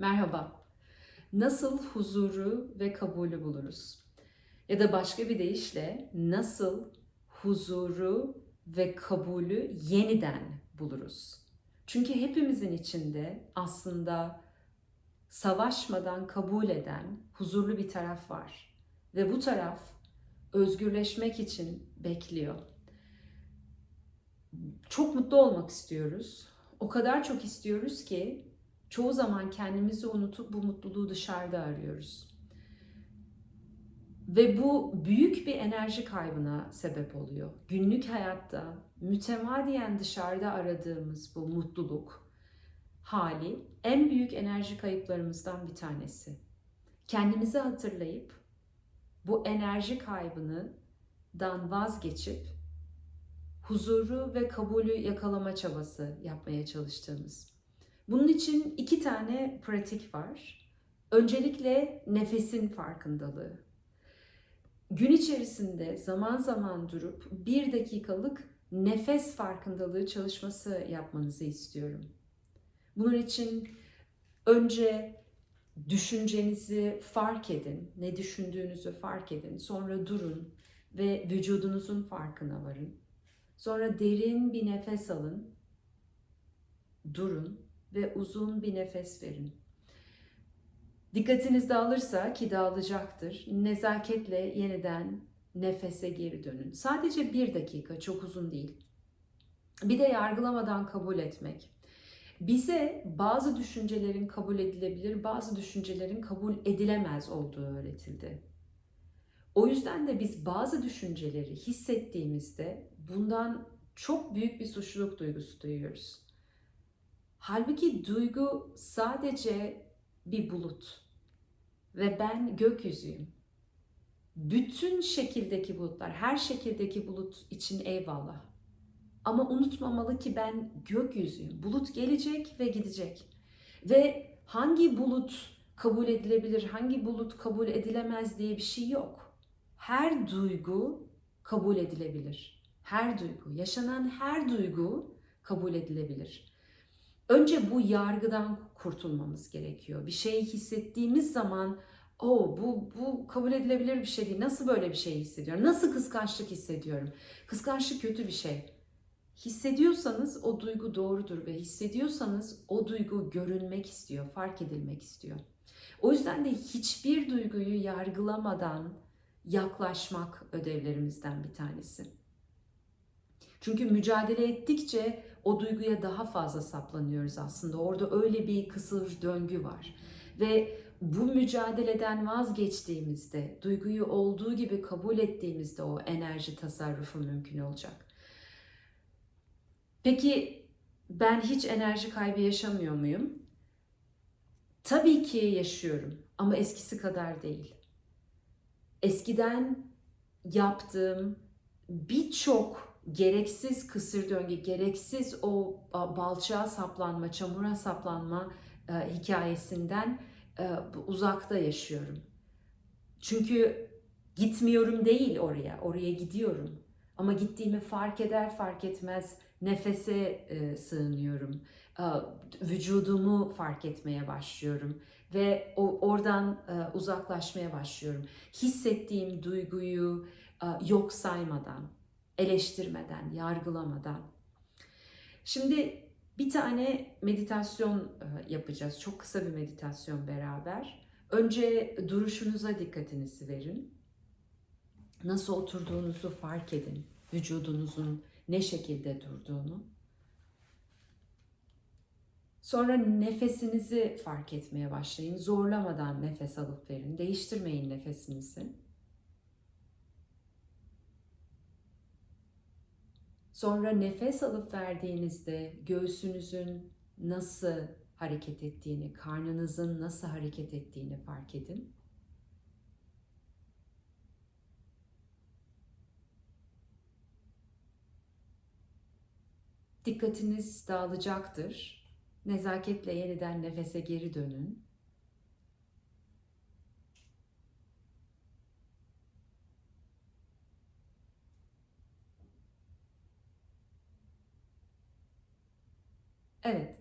Merhaba. Nasıl huzuru ve kabulü buluruz? Ya da başka bir deyişle nasıl huzuru ve kabulü yeniden buluruz? Çünkü hepimizin içinde aslında savaşmadan kabul eden huzurlu bir taraf var. Ve bu taraf özgürleşmek için bekliyor. Çok mutlu olmak istiyoruz. O kadar çok istiyoruz ki çoğu zaman kendimizi unutup bu mutluluğu dışarıda arıyoruz. Ve bu büyük bir enerji kaybına sebep oluyor. Günlük hayatta mütemadiyen dışarıda aradığımız bu mutluluk hali en büyük enerji kayıplarımızdan bir tanesi. Kendimizi hatırlayıp bu enerji kaybını dan vazgeçip huzuru ve kabulü yakalama çabası yapmaya çalıştığımız. Bunun için iki tane pratik var. Öncelikle nefesin farkındalığı. Gün içerisinde zaman zaman durup bir dakikalık nefes farkındalığı çalışması yapmanızı istiyorum. Bunun için önce düşüncenizi fark edin, ne düşündüğünüzü fark edin. Sonra durun ve vücudunuzun farkına varın. Sonra derin bir nefes alın. Durun ve uzun bir nefes verin. Dikkatiniz dağılırsa ki dağılacaktır. Nezaketle yeniden nefese geri dönün. Sadece bir dakika, çok uzun değil. Bir de yargılamadan kabul etmek. Bize bazı düşüncelerin kabul edilebilir, bazı düşüncelerin kabul edilemez olduğu öğretildi. O yüzden de biz bazı düşünceleri hissettiğimizde bundan çok büyük bir suçluluk duygusu duyuyoruz. Halbuki duygu sadece bir bulut ve ben gökyüzüyüm. Bütün şekildeki bulutlar, her şekildeki bulut için eyvallah. Ama unutmamalı ki ben gökyüzüyüm. Bulut gelecek ve gidecek. Ve hangi bulut kabul edilebilir, hangi bulut kabul edilemez diye bir şey yok. Her duygu kabul edilebilir. Her duygu, yaşanan her duygu kabul edilebilir. Önce bu yargıdan kurtulmamız gerekiyor. Bir şeyi hissettiğimiz zaman o bu bu kabul edilebilir bir şey değil. Nasıl böyle bir şey hissediyorum? Nasıl kıskançlık hissediyorum? Kıskançlık kötü bir şey. Hissediyorsanız o duygu doğrudur ve hissediyorsanız o duygu görünmek istiyor, fark edilmek istiyor. O yüzden de hiçbir duyguyu yargılamadan yaklaşmak ödevlerimizden bir tanesi. Çünkü mücadele ettikçe o duyguya daha fazla saplanıyoruz aslında. Orada öyle bir kısır döngü var. Ve bu mücadeleden vazgeçtiğimizde, duyguyu olduğu gibi kabul ettiğimizde o enerji tasarrufu mümkün olacak. Peki ben hiç enerji kaybı yaşamıyor muyum? Tabii ki yaşıyorum ama eskisi kadar değil. Eskiden yaptığım birçok gereksiz kısır döngü, gereksiz o balçağa saplanma, çamura saplanma e, hikayesinden e, uzakta yaşıyorum. Çünkü gitmiyorum değil oraya, oraya gidiyorum. Ama gittiğimi fark eder fark etmez nefese e, sığınıyorum. Vücudumu fark etmeye başlıyorum ve oradan uzaklaşmaya başlıyorum. Hissettiğim duyguyu yok saymadan, eleştirmeden, yargılamadan. Şimdi bir tane meditasyon e, yapacağız. Çok kısa bir meditasyon beraber. Önce duruşunuza dikkatinizi verin. Nasıl oturduğunuzu fark edin. Vücudunuzun ne şekilde durduğunu. Sonra nefesinizi fark etmeye başlayın. Zorlamadan nefes alıp verin. Değiştirmeyin nefesinizi. Sonra nefes alıp verdiğinizde göğsünüzün nasıl hareket ettiğini, karnınızın nasıl hareket ettiğini fark edin. Dikkatiniz dağılacaktır. Nezaketle yeniden nefese geri dönün. Evet,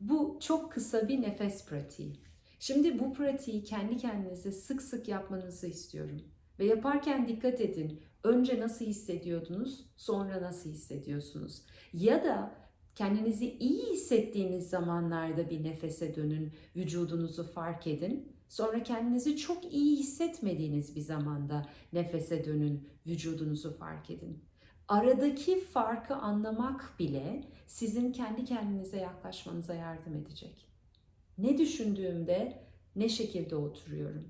bu çok kısa bir nefes pratiği. Şimdi bu pratiği kendi kendinize sık sık yapmanızı istiyorum. Ve yaparken dikkat edin. Önce nasıl hissediyordunuz, sonra nasıl hissediyorsunuz? Ya da kendinizi iyi hissettiğiniz zamanlarda bir nefese dönün, vücudunuzu fark edin. Sonra kendinizi çok iyi hissetmediğiniz bir zamanda nefese dönün, vücudunuzu fark edin. Aradaki farkı anlamak bile sizin kendi kendinize yaklaşmanıza yardım edecek. Ne düşündüğümde ne şekilde oturuyorum?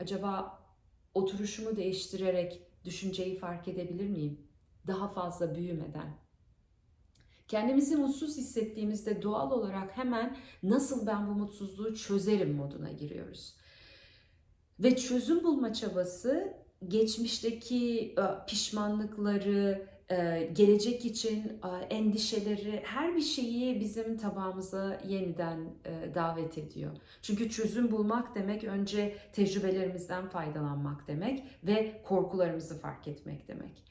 Acaba oturuşumu değiştirerek düşünceyi fark edebilir miyim? Daha fazla büyümeden. Kendimizi mutsuz hissettiğimizde doğal olarak hemen nasıl ben bu mutsuzluğu çözerim moduna giriyoruz. Ve çözüm bulma çabası geçmişteki e, pişmanlıkları, e, gelecek için e, endişeleri, her bir şeyi bizim tabağımıza yeniden davet ediyor. Çünkü çözüm bulmak demek önce tecrübelerimizden faydalanmak demek ve korkularımızı fark etmek demek.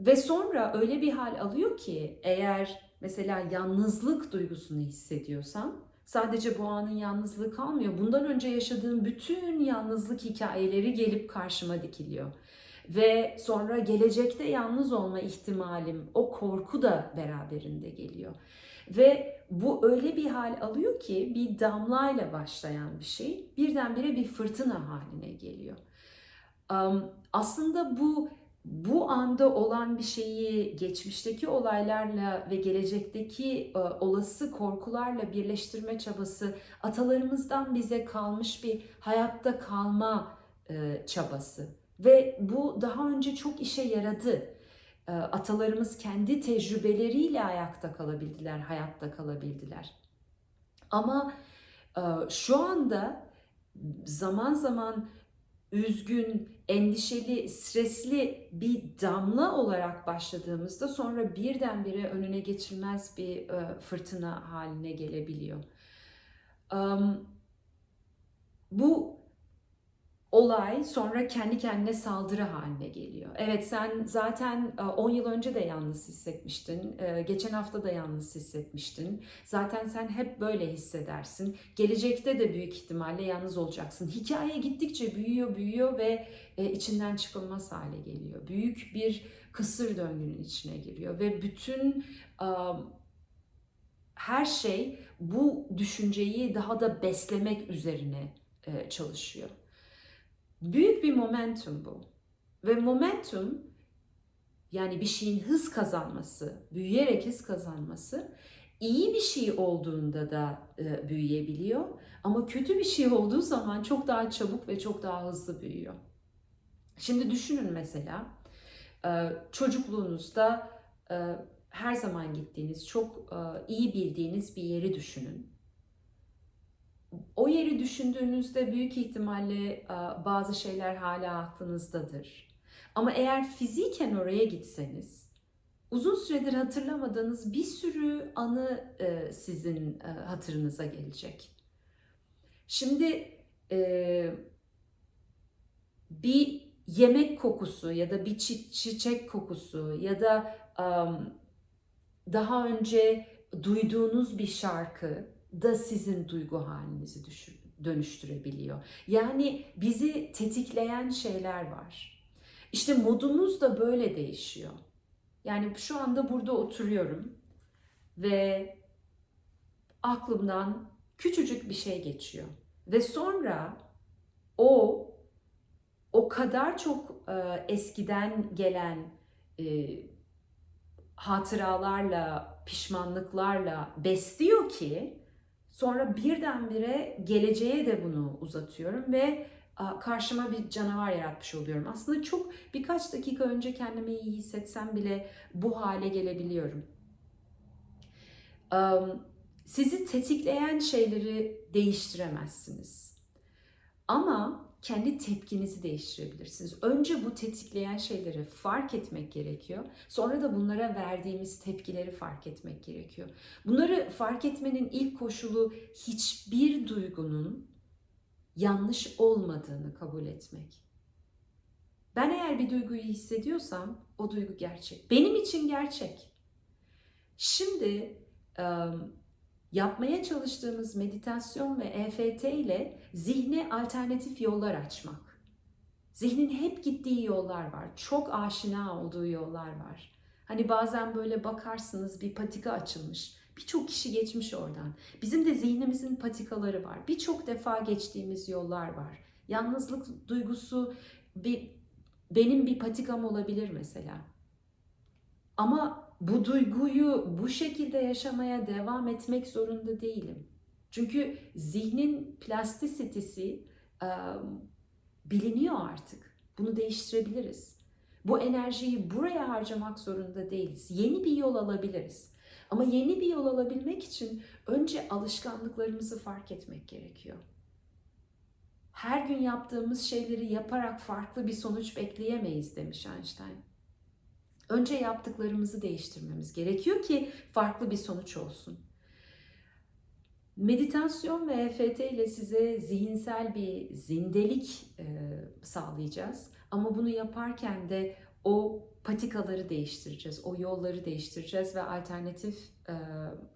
Ve sonra öyle bir hal alıyor ki eğer mesela yalnızlık duygusunu hissediyorsan sadece bu anın yalnızlığı kalmıyor. Bundan önce yaşadığım bütün yalnızlık hikayeleri gelip karşıma dikiliyor. Ve sonra gelecekte yalnız olma ihtimalim, o korku da beraberinde geliyor. Ve bu öyle bir hal alıyor ki bir damlayla başlayan bir şey birdenbire bir fırtına haline geliyor. Aslında bu bu anda olan bir şeyi geçmişteki olaylarla ve gelecekteki e, olası korkularla birleştirme çabası atalarımızdan bize kalmış bir hayatta kalma e, çabası ve bu daha önce çok işe yaradı. E, atalarımız kendi tecrübeleriyle ayakta kalabildiler, hayatta kalabildiler. Ama şu anda zaman zaman üzgün, endişeli, stresli bir damla olarak başladığımızda sonra birdenbire önüne geçilmez bir e, fırtına haline gelebiliyor. bu olay sonra kendi kendine saldırı haline geliyor. Evet sen zaten 10 e, yıl önce de yalnız hissetmiştin. E, geçen hafta da yalnız hissetmiştin. Zaten sen hep böyle hissedersin. Gelecekte de büyük ihtimalle yalnız olacaksın. Hikaye gittikçe büyüyor büyüyor ve e, içinden çıkılmaz hale geliyor. Büyük bir kısır döngünün içine giriyor ve bütün her şey bu düşünceyi daha da beslemek üzerine çalışıyor. Büyük bir momentum bu. Ve momentum yani bir şeyin hız kazanması, büyüyerek hız kazanması iyi bir şey olduğunda da e, büyüyebiliyor. Ama kötü bir şey olduğu zaman çok daha çabuk ve çok daha hızlı büyüyor. Şimdi düşünün mesela e, çocukluğunuzda e, her zaman gittiğiniz, çok e, iyi bildiğiniz bir yeri düşünün o yeri düşündüğünüzde büyük ihtimalle e, bazı şeyler hala aklınızdadır. Ama eğer fiziken oraya gitseniz uzun süredir hatırlamadığınız bir sürü anı e, sizin e, hatırınıza gelecek. Şimdi bir yemek kokusu ya da bir çiçek kokusu ya da daha önce duyduğunuz bir şarkı da sizin duygu halinizi düşür, dönüştürebiliyor. Yani bizi tetikleyen şeyler var. İşte modumuz da böyle değişiyor. Yani şu anda burada oturuyorum ve aklımdan küçücük bir şey geçiyor. Ve sonra o o kadar çok e, eskiden gelen e, hatıralarla, pişmanlıklarla besliyor ki Sonra birdenbire geleceğe de bunu uzatıyorum ve karşıma bir canavar yaratmış oluyorum. Aslında çok birkaç dakika önce kendimi iyi hissetsem bile bu hale gelebiliyorum. Sizi tetikleyen şeyleri değiştiremezsiniz. Ama kendi tepkinizi değiştirebilirsiniz. Önce bu tetikleyen şeyleri fark etmek gerekiyor. Sonra da bunlara verdiğimiz tepkileri fark etmek gerekiyor. Bunları fark etmenin ilk koşulu hiçbir duygunun yanlış olmadığını kabul etmek. Ben eğer bir duyguyu hissediyorsam o duygu gerçek. Benim için gerçek. Şimdi Yapmaya çalıştığımız meditasyon ve EFT ile zihne alternatif yollar açmak. Zihnin hep gittiği yollar var. Çok aşina olduğu yollar var. Hani bazen böyle bakarsınız bir patika açılmış. Birçok kişi geçmiş oradan. Bizim de zihnimizin patikaları var. Birçok defa geçtiğimiz yollar var. Yalnızlık duygusu bir benim bir patikam olabilir mesela. Ama bu duyguyu bu şekilde yaşamaya devam etmek zorunda değilim. Çünkü zihnin plastisitesi e, biliniyor artık. Bunu değiştirebiliriz. Bu enerjiyi buraya harcamak zorunda değiliz. Yeni bir yol alabiliriz. Ama yeni bir yol alabilmek için önce alışkanlıklarımızı fark etmek gerekiyor. Her gün yaptığımız şeyleri yaparak farklı bir sonuç bekleyemeyiz demiş Einstein. Önce yaptıklarımızı değiştirmemiz gerekiyor ki farklı bir sonuç olsun. Meditasyon ve EFT ile size zihinsel bir zindelik e, sağlayacağız. Ama bunu yaparken de o patikaları değiştireceğiz, o yolları değiştireceğiz ve alternatif e,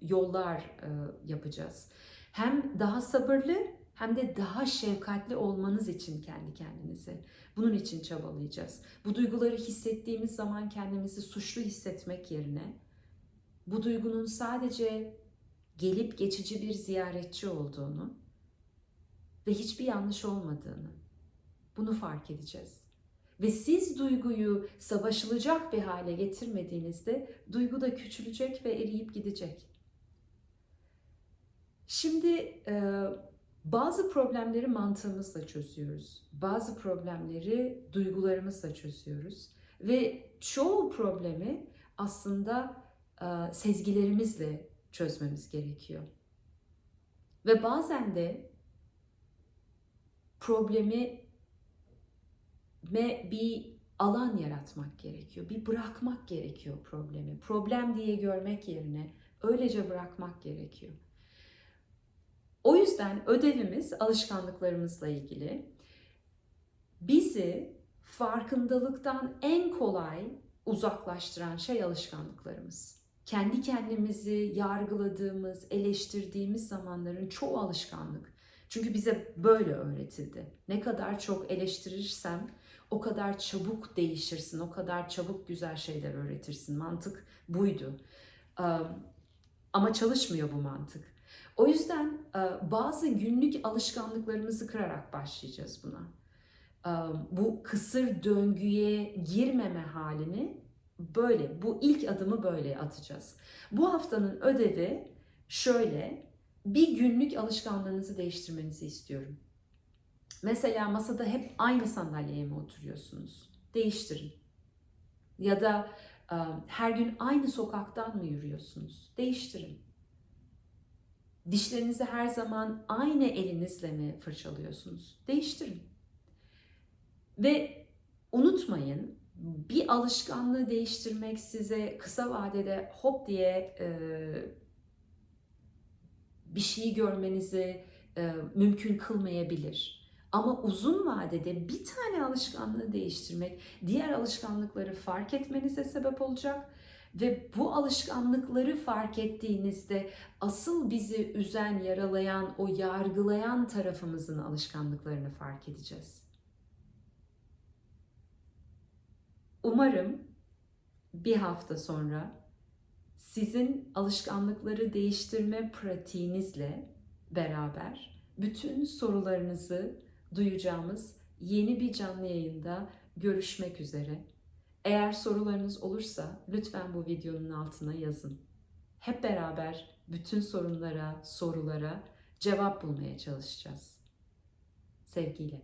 yollar e, yapacağız. Hem daha sabırlı hem de daha şefkatli olmanız için kendi kendinize. Bunun için çabalayacağız. Bu duyguları hissettiğimiz zaman kendimizi suçlu hissetmek yerine bu duygunun sadece gelip geçici bir ziyaretçi olduğunu ve hiçbir yanlış olmadığını bunu fark edeceğiz. Ve siz duyguyu savaşılacak bir hale getirmediğinizde duygu da küçülecek ve eriyip gidecek. Şimdi e, bazı problemleri mantığımızla çözüyoruz. Bazı problemleri duygularımızla çözüyoruz. Ve çoğu problemi aslında e, sezgilerimizle çözmemiz gerekiyor. Ve bazen de problemi ve bir alan yaratmak gerekiyor. Bir bırakmak gerekiyor problemi. Problem diye görmek yerine öylece bırakmak gerekiyor. O yüzden ödevimiz alışkanlıklarımızla ilgili. Bizi farkındalıktan en kolay uzaklaştıran şey alışkanlıklarımız. Kendi kendimizi yargıladığımız, eleştirdiğimiz zamanların çoğu alışkanlık. Çünkü bize böyle öğretildi. Ne kadar çok eleştirirsem o kadar çabuk değişirsin, o kadar çabuk güzel şeyler öğretirsin. Mantık buydu. Ama çalışmıyor bu mantık. O yüzden bazı günlük alışkanlıklarımızı kırarak başlayacağız buna. Bu kısır döngüye girmeme halini böyle, bu ilk adımı böyle atacağız. Bu haftanın ödevi şöyle, bir günlük alışkanlığınızı değiştirmenizi istiyorum. Mesela masada hep aynı sandalyeye mi oturuyorsunuz? Değiştirin. Ya da her gün aynı sokaktan mı yürüyorsunuz? Değiştirin. Dişlerinizi her zaman aynı elinizle mi fırçalıyorsunuz? Değiştirin. Ve unutmayın bir alışkanlığı değiştirmek size kısa vadede hop diye e, bir şeyi görmenizi e, mümkün kılmayabilir. Ama uzun vadede bir tane alışkanlığı değiştirmek diğer alışkanlıkları fark etmenize sebep olacak ve bu alışkanlıkları fark ettiğinizde asıl bizi üzen, yaralayan, o yargılayan tarafımızın alışkanlıklarını fark edeceğiz. Umarım bir hafta sonra sizin alışkanlıkları değiştirme pratiğinizle beraber bütün sorularınızı duyacağımız yeni bir canlı yayında görüşmek üzere. Eğer sorularınız olursa lütfen bu videonun altına yazın. Hep beraber bütün sorunlara, sorulara cevap bulmaya çalışacağız. Sevgiyle.